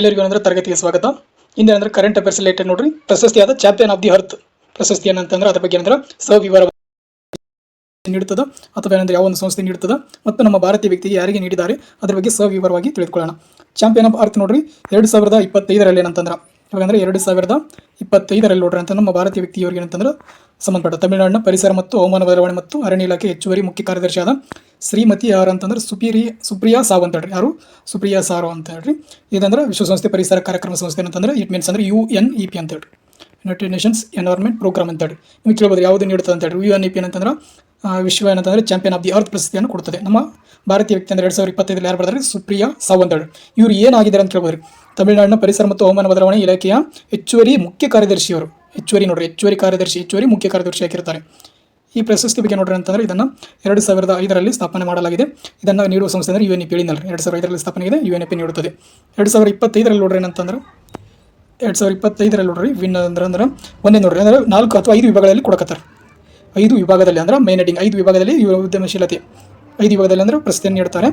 ಎಲ್ಲರಿಗೂ ಏನಂದ್ರೆ ತರಗತಿಗೆ ಸ್ವಾಗತ. ಇಂದು ಅಂದ್ರೆ ಕರೆಂಟ್ ಅಫೇರ್ಸ್ ರಿಲೇಟೆಡ್ ನೋಡ್ರಿ. ಪ್ರಶಸ್ತಿಯಾದ ಚಾಂಪಿಯನ್ ಆಫ್ ದಿ ಅರ್ತ್ ಪ್ರಶಸ್ತಿ ಏನಂತಂದ್ರೆ ಅದ್ರ ಬಗ್ಗೆ ಏನಂದ್ರೆ ಸವಿವರ ನೀಡುತ್ತದೆ ಅಥವಾ ಏನಂದ್ರೆ ಯಾವ ಒಂದು ಸಂಸ್ಥೆ ನೀಡುತ್ತದೆ ಮತ್ತು ನಮ್ಮ ಭಾರತೀಯ ವ್ಯಕ್ತಿಗೆ ಯಾರಿಗೆ ನೀಡಿದ್ದಾರೆ ಅದ್ರ ಬಗ್ಗೆ ಸವಿವರವಾಗಿ ತಿಳಿದುಕೊಳ್ಳೋಣ. ಚಾಂಪಿಯನ್ ಆಫ್ ಅರ್ತ್ ನೋಡ್ರಿ, ಎರಡು ಸಾವಿರದ ಇಪ್ಪತ್ತೈದರಲ್ಲಿ ಏನಂತಂದ್ರೆ, ಇವಾಗಂದ್ರೆ ಎರಡು ಸಾವಿರದ ಇಪ್ಪತ್ತೈದರಲ್ಲಿ ನೋಡ್ರಿ ಅಂತ ನಮ್ಮ ಭಾರತೀಯ ವ್ಯಕ್ತಿಯವರಿಗೆ ಏನಂತಂದ್ರೆ ಸಂಬಂಧಪಟ್ಟ ತಮಿಳುನಾಡಿನ ಪರಿಸರ ಮತ್ತು ಹವಾಮಾನ ಬದಲಾವಣೆ ಮತ್ತು ಅರಣ್ಯ ಇಲಾಖೆ ಹೆಚ್ಚುವರಿ ಮುಖ್ಯ ಕಾರ್ಯದರ್ಶಿಯಾದ ಶ್ರೀಮತಿ ಯಾರು ಅಂತಂದ್ರೆ ಸುಪೀರಿ, ಸುಪ್ರಿಯಾ ಸಾವ್ ಅಂತ ಹೇಳ್ರಿ. ಯಾರು? ಸುಪ್ರಿಯಾ ಸಾರು ಅಂತ ಹೇಳ್ರಿ. ಇದಂದ್ರೆ ವಿಶ್ವಸಂಸ್ಥೆ ಪರಿಸರ ಕಾರ್ಯಕ್ರಮ ಸಂಸ್ಥೆ ಅಂತಂದ್ರೆ ಇಟ್ ಮೀನ್ಸ್ ಅಂದ್ರೆ ಯು ಎನ್ ಇ ಪಿ ಅಂತ ಹೇಳ್ರಿ. ಯುನೈಟೆಡ್ ನೇಷನ್ಸ್ ಎನ್ವೈರ್ಮೆಂಟ್ ಪ್ರೋಗ್ರಾಮ್ ಅಂತ ಹೇಳಿ ನಿಮಗೆ ಕೇಳ್ಬೋದು ಯಾವುದು ನೀಡುತ್ತದೆ ಅಂತ ಹೇಳಿ ಯು ಎನ್ ಇ ಪಿ ಅಂತಂದ್ರೆ ವಿಶ್ವ ಏನಂತಂದ್ರೆ ಚಾಂಪಿಯನ್ ಆಫ್ ದಿ ಅರ್ತ್ ಪ್ರಶಸ್ತಿಯನ್ನು ಕೊಡ್ತದೆ. ನಮ್ಮ ಭಾರತೀಯ ವ್ಯಕ್ತಿ ಅಂದ್ರೆ ಎರಡು ಸಾವಿರದ ಇಪ್ಪತ್ತೈದು ಯಾರು ಬರ್ತಾರೆ? ಸುಪ್ರಿಯಾ ಸಾವ್ ಅಂತ ಹೇಳಿ ಇವರು ಏನಾಗಿದ್ದಾರೆ ಅಂತ ಕೇಳ್ಬೋದು ತಮಿಳುನಾಡಿನ ಪರಿಸರ ಮತ್ತು ಹವಾಮಾನ ಬದಲಾವಣೆ ಇಲಾಖೆಯ ಹೆಚ್ಚುವರಿ ಮುಖ್ಯ ಕಾರ್ಯದರ್ಶಿಯವರು. ಹೆಚ್ಚುವರಿ ನೋಡ್ರಿ, ಹೆಚ್ಚುವರಿ ಕಾರ್ಯದರ್ಶಿ, ಹೆಚ್ಚುವರಿ ಮುಖ್ಯ ಕಾರ್ಯದರ್ಶಿ ಆಗಿರ್ತಾರೆ ಈ ಪ್ರಶಸ್ತಿ ಬಗ್ಗೆ ನೋಡ್ರಿ ಅಂತಂದ್ರೆ ಇದನ್ನು ಎರಡು ಸಾವಿರದ ಐದರಲ್ಲಿ ಸ್ಥಾಪನೆ ಮಾಡಲಾಗಿದೆ. ಇದನ್ನು ನೀಡುವ ಸಂಸ್ಥೆ ಅಂದರೆ ಯು ಎನ್ ಇ ಪಿ ಹೇಳಿದ್ನಲ್ಲ ಎರಡು ಸಾವಿರದ ಐದರಲ್ಲಿ ಸ್ಥಾಪನೆ ಇದೆ ಯು ಎನ್ ಪಿ ನೀಡುತ್ತದೆ. ಎರಡು ಸಾವಿರದ ಇಪ್ಪತ್ತೈದರಲ್ಲಿ ನೋಡ್ರಿ ಏನಂತಂದ್ರೆ, ಎರಡು ಸಾವಿರದ ಇಪ್ಪತ್ತೈದರಲ್ಲಿ ನೋಡ್ರಿ ವಿನ್ ಅಂದ್ರೆ ಅಂದ್ರೆ ಒಂದೇ ನೋಡ್ರಿ, ಅಂದರೆ ನಾಲ್ಕು ಅಥವಾ ಐದು ವಿಭಾಗದಲ್ಲಿ ಕೊಡಕತ್ತಾರೆ. ಐದು ವಿಭಾಗದಲ್ಲಿ ಅಂದ್ರೆ ಮೈನ್ ಹೆಡಿಂಗ್ ಐದು ವಿಭಾಗದಲ್ಲಿ ಉದ್ಯಮಶೀಲತೆ. ಐದು ವಿಭಾಗದಲ್ಲಿ ಅಂದ್ರೆ ಪ್ರಶಸ್ತಿಯನ್ನು ನೀಡ್ತಾರೆ.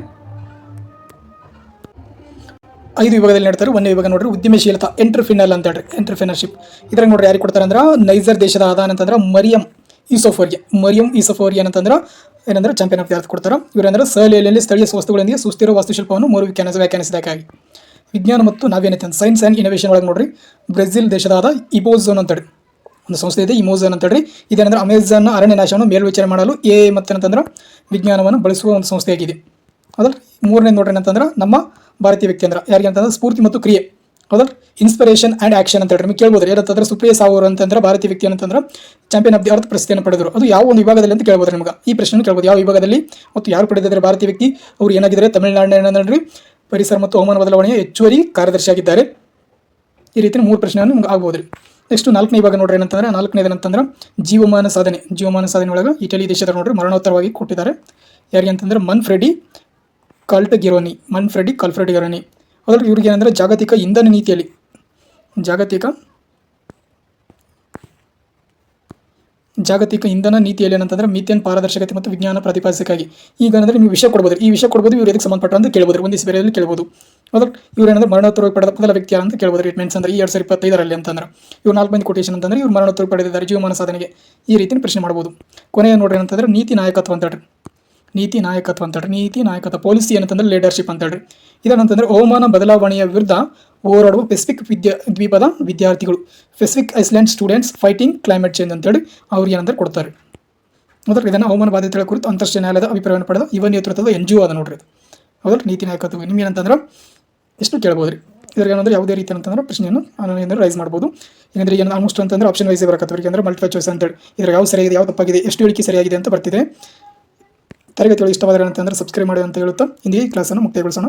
ಐದು ವಿಭಾಗದಲ್ಲಿ ನೀಡ್ತಾರೆ, ಒಂದೇ ವಿಭಾಗ ನೋಡ್ರಿ ಉದ್ಯಮಶೀಲತಾ ಎಂಟ್ರಫಿನಲ್ ಅಂತ ಹೇಳ್ರಿ. ಎಂಟ್ರಫಿನರ್ಶಿಪ್ ಇದ್ರಾಗ ನೋಡ್ರಿ ಯಾರಿಗೆ ಕೊಡ್ತಾರೆ ಅಂದ್ರೆ ನೈಜರ್ ದೇಶದ ಆದಾನ ಅಂತಂದ್ರೆ ಮರಿಯಂ ಈಸೋಫೋರ್ಗೆ ಮರಿಯಂ ಇಸೋಫೋರಿಯಾ ಅಂತಂದ್ರೆ ಏನಂದ್ರೆ ಚಾಂಪಿಯನ್ ಆಫ್ ದಿ ಅರ್ತ್ ಕೊಡ್ತಾರೆ. ಇವರಂದ್ರೆ ಸಹಲೆಯಲ್ಲಿ ಸ್ಥಳೀಯ ವಸ್ತುಗಳೊಂದಿಗೆ ಸುಸ್ಥಿರ ವಾಸ್ತುಶಿಲ್ಪವನ್ನು ಮೂರು ವ್ಯಾಖ್ಯಾನಿಸ ವ್ಯಾಖ್ಯಾನಿಸಿದಕ್ಕಾಗಿ ವಿಜ್ಞಾನ ಮತ್ತು ನಾವೇನೈತೆ ಅಂತ ಸೈನ್ಸ್ ಆ್ಯಂಡ್ ಇನೋವೇಷನ್ ಒಳಗೆ ನೋಡ್ರಿ. ಬ್ರೆಜಿಲ್ ದೇಶದಾದ ಇಬೋಝೋನ್ ಅಂತೇಳಿ. ಒಂದು ಸಂಸ್ಥೆ ಇದೆ ಇಮೋಝೋನ್ ಅಂತೇಳಿ ಇದೇನಂದ್ರೆ ಅಮೆಝಾನ್ನ ಅರಣ್ಯ ನಾಶವನ್ನು ಮೇಲ್ವಿಚಾರಣೆ ಮಾಡಲು ಎ ಮತ್ತು ಏನಂತಂದ್ರೆ ವಿಜ್ಞಾನವನ್ನು ಬಳಸುವ ಒಂದು ಸಂಸ್ಥೆಯಾಗಿದೆ ಅದ್ರ ಮೂರನೇ ನೋಡ್ರಿ ಏನಂತಂದ್ರೆ ನಮ್ಮ ಭಾರತೀಯ ವ್ಯಕ್ತಿ ಅಂದ್ರೆ. ಯಾರಿಗೆ ಅಂತಂದ್ರೆ ಸ್ಫೂರ್ತಿ ಮತ್ತು ಕ್ರಿಯೆ. ಹೌದಲ್ಲ ಇನ್ಸ್ಪಿರೇಷನ್ ಆ್ಯಂಡ್ ಆಕ್ಷನ್ ಅಂತ ಹೇಳಿ ನಿಮಗೆ ಕೇಳ್ಬೋದು ಏನಂತಂದ್ರೆ ಸುಪ್ರಿಯ ಸಾವೂರ್ ಅಂತಂದ್ರೆ, ಭಾರತೀಯ ವ್ಯಕ್ತಿ ಅಂತಂದ್ರೆ ಚಾಂಪಿಯನ್ ಆಫ್ ದಿ ಅರ್ಥ ಪ್ರಶಸ್ತಿಯನ್ನು ಪಡೆದರು. ಅದು ಯಾವ ಒಂದು ವಿಭಾಗದಲ್ಲಿ ಅಂತ ಕೇಳ್ಬೋದು ನಿಮಗೆ. ಈ ಪ್ರಶ್ನೆ ಕೇಳ್ಬೋದು. ಯಾವ ವಿಭಾಗದಲ್ಲಿ? ಮತ್ತು ಯಾರು ಪಡೆದಿದ್ದಾರೆ ಭಾರತೀಯ ವ್ಯಕ್ತಿ? ಅವರು ಏನಾಗಿದ್ದಾರೆ? ತಮಿಳುನಾಡಿನ ಏನಂದ್ರೆ ಪರಿಸರ ಮತ್ತು ಹವಾಮಾನ ಬದಲಾವಣೆಯ ಹೆಚ್ಚುವರಿ ಕಾರ್ಯದರ್ಶಿಯಾಗಿದ್ದಾರೆ. ಈ ರೀತಿ ಮೂರು ಪ್ರಶ್ನೆಯನ್ನು ನಿಮ್ಗೆ ಆಗ್ಬೋದು ನೆಕ್ಸ್ಟ್ ನಾಲ್ಕನೇ ವಿಭಾಗ ನೋಡ್ರಿ ಏನಂತಂದ್ರೆ ನಾಲ್ಕನೇದು ಏನಂತಂದ್ರೆ, ಜೀವಮಾನ ಸಾಧನೆ. ಜೀವಮಾನ ಸಾಧನೆ ಒಳಗೆ ಇಟಲಿ ದೇಶದ ನೋಡ್ರಿ ಮರಣೋತ್ತರವಾಗಿ ಕೊಟ್ಟಿದ್ದಾರೆ. ಯಾರಿಗೆ ಅಂತಂದ್ರೆ, ಮನ್ಫ್ರೆಡಿ ಮನ್ ಮನ್ಫ್ರೆಡಿ ಕಾಲ್ಫ್ರೆಡಿ ಗಿರೋನಿ. ಅದ್ರಲ್ಲಿ ಇವ್ರಿಗೆ ಏನಂದ್ರೆ, ಜಾಗತಿಕ ಇಂಧನ ನೀತಿಯಲ್ಲಿ ಜಾಗತಿಕ ಜಾಗತಿಕ ಇಂಧನ ನೀತಿಯಲ್ಲಿ ಏನಂತಂದ್ರೆ ಮೀಥೇನ್ ಪಾರದರ್ಶಕತೆ ಮತ್ತು ವಿಜ್ಞಾನ ಪ್ರತಿಪಾದಿಸಕ್ಕಾಗಿ. ಈಗ ಏನಂದ್ರೆ ನೀವು ವಿಷಯ ಕೊಡ್ಬೋದು. ಈ ವಿಷಯ ಕೊಡ್ಬೋದು, ಇವ್ರು ಇದಕ್ಕೆ ಸಂಬಂಧಪಟ್ಟ ಅಂತ ಕೇಳ್ಬೋದು. ಒಂದು ಬೇರೆಯಲ್ಲಿ ಕೇಳ್ಬೋದು. ಹೌದಾ ಇವ್ರು ಏನಂದ್ರೆ ಮರಣೋತ್ತರವಾಗಿ ಪಡೆದ ಮೊದಲ ವ್ಯಕ್ತಿ ಅಂತ ಕೇಳ್ಬೋದು. ಟ್ರೀಟ್ಮೆಂಟ್ಸ್ ಅಂದ್ರೆ ಎರಡು ಸಾವಿರ ಇಪ್ಪತ್ತೈದರಲ್ಲಿ ಅಂತಂದ್ರೆ. ಇವ್ರು ನಾಲ್ಕು ಮಂದಿ ಕೊಟೇಶನ್ ಅಂತಂದ್ರೆ ಇವ್ರು ಮರಣೋತ್ತರ ಪಡೆದಿದ್ದಾರೆ. ಜೀವಮಾನ ಸಾಧನೆಗೆ ಈ ರೀತಿ ಪ್ರಶ್ನೆ ಮಾಡ್ಬೋದು. ಕೊನೆಯ ನೋಡ್ರಿ ಅಂತಂದ್ರೆ ನೀತಿ ನಾಯಕತ್ವ ಅಂತ ನೀತಿ ನಾಯಕತ್ವ ಅಂತ ನೀತಿ ನಾಯಕತ್ವ ಪಾಲಿಸಿ ಏನಂತಂದ್ರೆ ಲೀಡರ್ಶಿಪ್ ಅಂತ ಹೇಳ್ರಿ ಇದೇನಂತಂದ್ರೆ ಹವಾಮಾನ ಬದಲಾವಣೆಯ ವಿರುದ್ಧ ಹೋರಾಡುವ ಪೆಸಿಫಿಕ್ ವಿದ್ಯಾ, ದ್ವೀಪದ ವಿದ್ಯಾರ್ಥಿಗಳು. Pacific island students fighting climate change ಅಂತೇಳಿ ಅವ್ರಿಗೆ ಏನಂದ್ರೆ ಕೊಡ್ತಾರೆ. ಮೊದಲು ಇದನ್ನು ಹವಾಮಾನ ಬಾಧ್ಯತೆಗಳ ಕುರಿತು ಅಂತಾರಾಷ್ಟ್ರೀಯ ನ್ಯಾಯಾಲಯದ ಅಭಿಪ್ರಾಯವನ್ನು ಪಡೆದ ಯುವ ನೇತೃತ್ವದ ಎನ್ ಜಿ ಒ ಅದ ನೋಡ್ರಿ. ಹೌದಾ ನೀತಿ ನಾಯಕತ್ವ. ನಿಮ್ಗೆ ಏನಂತಂದ್ರೆ ಎಷ್ಟು ಕೇಳ್ಬೋದು ರೀ ಏನಂದ್ರೆ ಯಾವುದೇ ರೀತಿ ಅಂತಂದ್ರೆ ಪ್ರಶ್ನೆಯನ್ನು ನಾನು ಏನಾದ್ರು ರೈಸ್ ಮಾಡ್ಬೋದು. ಏನಂದ್ರೆ ಏನು ಆಲ್ಮೋಸ್ಟ್ ಅಂತಂದ್ರೆ ಆಪ್ಷನ್ ವೈಸೇ ಬರಕತ್ತವ್ರಿಗೆ ಅಂದ್ರೆ ಮಲ್ಟಿಪಲ್ ಚಾಯ್ಸ್ ಅಂತೇಳಿ. ಇದ್ರಾಗ ಯಾವ ಸರಿಯಾಗಿದೆ ಯಾವ ತಪ್ಪಾಗಿದೆ, ಎಷ್ಟು ಹೇಳಿಕೆ ಸರಿಯಾಗಿದೆ ಅಂತ ಬರ್ತಿದೆ. ತರಗತಿಗಳು ಇಷ್ಟವಾದರೆ ಅಂತಂದ್ರೆ ಸಬ್ಸ್ಕ್ರೈಬ್ ಮಾಡಿ ಅಂತ ಹೇಳುತ್ತಾ ಇಂದಿಗೆ ಕ್ಲಾಸನ್ನು ಮುಕ್ತಾಯಗೊಳಿಸೋಣ.